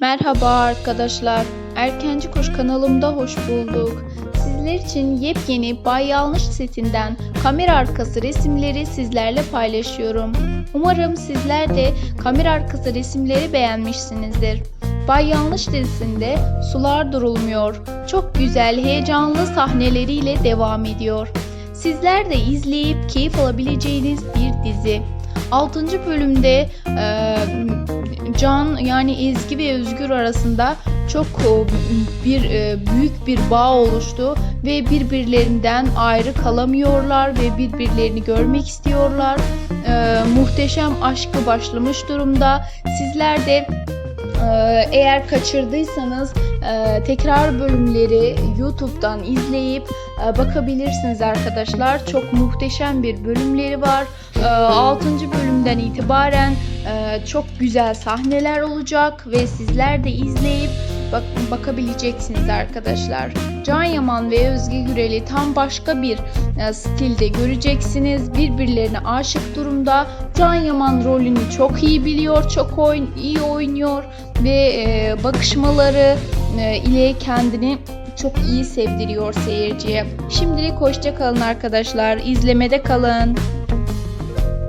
Merhaba arkadaşlar. Erkenci Kuş kanalımda hoş bulduk. Sizler için yepyeni Bay Yanlış setinden kamera arkası resimleri sizlerle paylaşıyorum. Umarım sizler de kamera arkası resimleri beğenmişsinizdir. Bay Yanlış dizisinde sular durulmuyor. Çok güzel, heyecanlı sahneleriyle devam ediyor. Sizler de izleyip keyif alabileceğiniz bir dizi. 6. bölümde e, Can yani Ezgi ve Özgür arasında çok e, bir e, büyük bir bağ oluştu ve birbirlerinden ayrı kalamıyorlar ve birbirlerini görmek istiyorlar. E, muhteşem aşkı başlamış durumda. Sizler de eğer kaçırdıysanız e, tekrar bölümleri YouTube'dan izleyip e, bakabilirsiniz arkadaşlar. Çok muhteşem bir bölümleri var. E, 6. bölümden itibaren e, çok güzel sahneler olacak ve sizler de izleyip bak bakabileceksiniz arkadaşlar. Can Yaman ve Özge Gürel'i tam başka bir e, stilde göreceksiniz. Birbirlerine aşık durumda. Can Yaman rolünü çok iyi biliyor, çok oyun, iyi oynuyor ve bakışmaları ile kendini çok iyi sevdiriyor seyirciye. Şimdilik hoşça kalın arkadaşlar. İzlemede kalın.